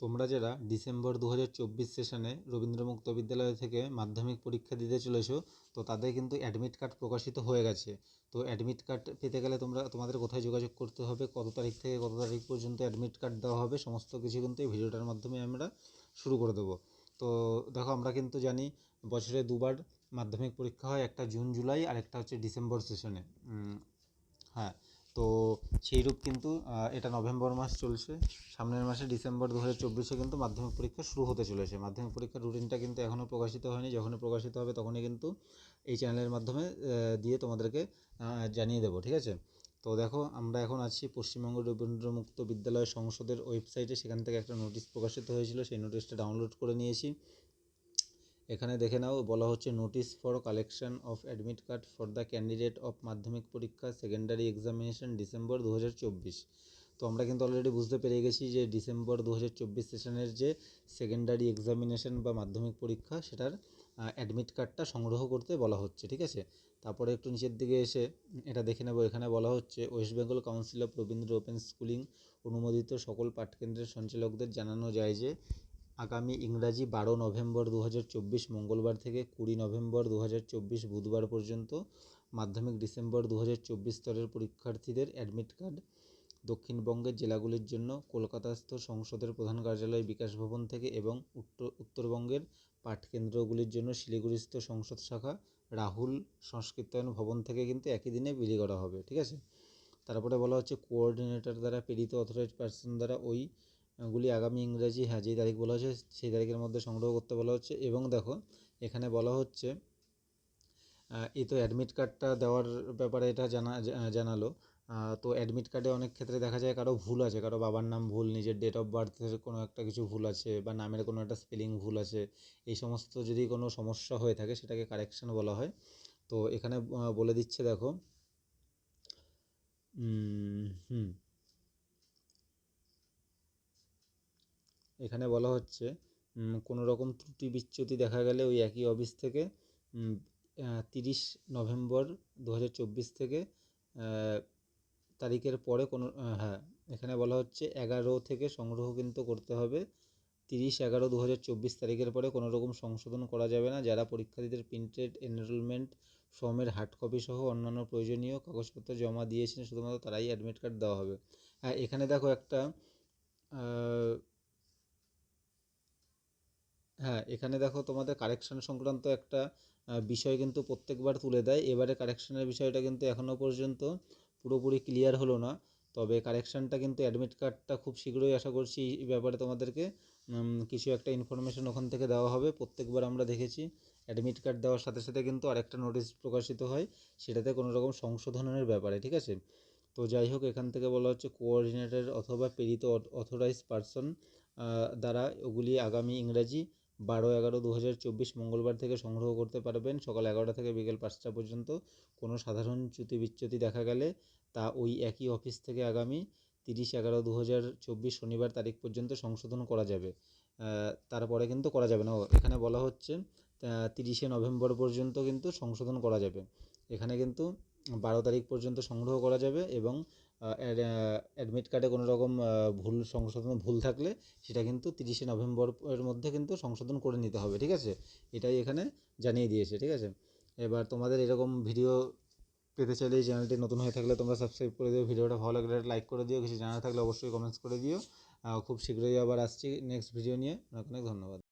তোমরা যারা ডিসেম্বর দু হাজার চব্বিশ সেশনে রবীন্দ্র মুক্ত বিদ্যালয় থেকে মাধ্যমিক পরীক্ষা দিতে চলেছো, তো তাদের কিন্তু অ্যাডমিট কার্ড প্রকাশিত হয়ে গেছে। তো অ্যাডমিট কার্ড পেতে গেলে তোমরা, তোমাদের কোথায় যোগাযোগ করতে হবে, কত তারিখ থেকে কত তারিখ পর্যন্ত অ্যাডমিট কার্ড দেওয়া হবে, সমস্ত কিছু কিন্তু এই ভিডিওটার মাধ্যমে আমরা শুরু করে দেবো। তো দেখো, আমরা কিন্তু জানি বছরে দুবার মাধ্যমিক পরীক্ষা হয়, একটা জুন, জুলাই, আর একটা হচ্ছে ডিসেম্বর সেশনে। হ্যাঁ তো সেইরূপ কিন্তু এটা নভেম্বর মাস চলছে। সামনের মাসে ডিসেম্বর দু হাজার চব্বিশে কিন্তু মাধ্যমিক পরীক্ষা শুরু হতে চলেছে। মাধ্যমিক পরীক্ষার রুটিনটা কিন্তু এখনও প্রকাশিত হয়নি। যখনই প্রকাশিত হবে তখনই কিন্তু এই চ্যানেলের মাধ্যমে দিয়ে তোমাদেরকে জানিয়ে দেবো, ঠিক আছে? তো দেখো, আমরা এখন আছি পশ্চিমবঙ্গ রবীন্দ্র মুক্ত বিদ্যালয় সংসদের ওয়েবসাইটে। সেখান থেকে একটা নোটিশ প্রকাশিত হয়েছিল। সেই নোটিশটা ডাউনলোড করে নিয়েছি। এখানে দেখে নাও, বলা হচ্ছে notice for collection of admit card for the candidate of Madhyamik Pariksha secondary examination December দু হাজার চব্বিশ। তো আমরা কিন্তু অলরেডি বুঝতে পেরে গেছি যে ডিসেম্বর দু হাজার চব্বিশ সেশনের যে সেকেন্ডারি এক্সামিনেশন বা মাধ্যমিক পরীক্ষা, সেটার অ্যাডমিট কার্ডটা সংগ্রহ করতে বলা হচ্ছে, ঠিক আছে? তারপরে একটু নিচের দিকে এসে এটা দেখে নেব, এখানে বলা হচ্ছে West Bengal council of Rabindra open schooling অনুমোদিত সকল পাঠকেন্দ্রের সঞ্চালকদের জানানো যায় যে আগামী ইংরাজি বারো নভেম্বর দু হাজার চব্বিশ, মঙ্গলবার থেকে কুড়ি নভেম্বর দু হাজার চব্বিশ বুধবার পর্যন্ত মাধ্যমিক ডিসেম্বর দু হাজার চব্বিশ স্তরের পরীক্ষার্থীদের অ্যাডমিট কার্ড। দক্ষিণবঙ্গের জেলাগুলির জন্য কলকাতাস্থ সংসদের প্রধান কার্যালয় বিকাশ ভবন থেকে এবং উত্তর উত্তরবঙ্গের পাঠকেন্দ্রগুলির জন্য শিলিগুড়িস্থ সংসদ শাখা রাহুল সংস্কৃতায়ন ভবন থেকে কিন্তু একই দিনে বিলি করা হবে, ঠিক আছে? তারপরে বলা হচ্ছে, কোঅর্ডিনেটর দ্বারা প্রেরিত অথরাইজ পার্সন দ্বারা ওই গুলি আগামী ইংরাজি হ্যাঁ যেই তারিখ বলা হচ্ছে সেই তারিখের মধ্যে সংগ্রহ করতে বলা হচ্ছে এবং দেখো এখানে বলা হচ্ছে এই তো অ্যাডমিট কার্ডটা দেওয়ার ব্যাপারে এটা জানা জানালো। তো অ্যাডমিট কার্ডে অনেক ক্ষেত্রে দেখা যায় কারও ভুল আছে, কারও বাবার নাম ভুল, নিজের ডেট অফ বার্থের কোনো একটা কিছু ভুল আছে বা নামের কোনো একটা স্পেলিং ভুল আছে, এই সমস্ত যদি কোনো সমস্যা হয়ে থাকে সেটাকে কারেকশন বলা হয়। তো এখানে বলে দিচ্ছে দেখো হুম এখানে বলা হচ্ছে কোনো রকম ত্রুটি বিচ্যুতি দেখা গেলে ওই একই অফিস থেকে তিরিশ নভেম্বর দু হাজার চব্বিশ থেকে তারিখের পরে কোনো হ্যাঁ এখানে বলা হচ্ছে এগারো থেকে সংগ্রহ কিন্তু করতে হবে। তিরিশ এগারো দু তারিখের পরে কোনো রকম সংশোধন করা যাবে না। যারা পরীক্ষার্থীদের প্রিন্টেড এনরোলমেন্ট ফর্মের হার্ড কপি সহ অন্যান্য প্রয়োজনীয় কাগজপত্র জমা দিয়েছেন, শুধুমাত্র তারাই অ্যাডমিট কার্ড দেওয়া হবে। হ্যাঁ এখানে দেখো একটা হ্যাঁ এখানে দেখো তোমাদের কারেকশন সংক্রান্ত একটা বিষয় কিন্তু প্রত্যেকবার তুলে দেয়। এবারে কারেকশনের বিষয়টা কিন্তু এখনও পর্যন্ত পুরোপুরি ক্লিয়ার হলো না। তবে কারেকশনটা কিন্তু অ্যাডমিট কার্ডটা খুব শীঘ্রই আশা করছি এই ব্যাপারে তোমাদেরকে কিছু একটা ইনফরমেশন ওখান থেকে দেওয়া হবে। প্রত্যেকবার আমরা দেখেছি অ্যাডমিট কার্ড দেওয়ার সাথে সাথে কিন্তু আরেকটা নোটিশ প্রকাশিত হয়। সেটাতে কোনো রকম সংশোধনের ব্যাপারে, ঠিক আছে? তো যাই হোক, এখান থেকে বলা হচ্ছে কোঅর্ডিনেটর অথবা প্রেরিত অথরাইজ পারসন দ্বারা ওগুলি আগামী ইংরাজি বারো এগারো দু হাজার চব্বিশ মঙ্গলবার থেকে সংগ্রহ করতে পারবেন। সকাল এগারোটা থেকে বিকেল পাঁচটা পর্যন্ত কোনো সাধারণ চ্যুতি বিচ্যুতি দেখা গেলে তা ওই একই অফিস থেকে আগামী তিরিশ এগারো দু হাজার চব্বিশ শনিবার তারিখ পর্যন্ত সংশোধন করা যাবে। তারপরে কিন্তু করা যাবে না। এখানে বলা হচ্ছে তিরিশে নভেম্বর পর্যন্ত কিন্তু সংশোধন করা যাবে। এখানে কিন্তু বারো তারিখ পর্যন্ত সংগ্রহ করা যাবে এবং অ্যাডমিট কার্ডে কোনো রকম ভুল সংশোধন, ভুল থাকলে সেটা কিন্তু তিরিশে নভেম্বর এর মধ্যে কিন্তু সংশোধন করে নিতে হবে, ঠিক আছে? এটাই এখানে জানিয়ে দিয়েছে, ঠিক আছে? এবার তোমাদের এরকম ভিডিও পেতে চাইলে এই চ্যানেলটি নতুন হয়ে থাকলে তোমরা সাবস্ক্রাইব করে দিও, ভিডিওটা ভালো লাগলে লাইক করে দিও, কিছু জানা থাকলে অবশ্যই কমেন্টস করে দিও। খুব শীঘ্রই আবার আসছি নেক্সট ভিডিও নিয়ে। অনেক অনেক ধন্যবাদ।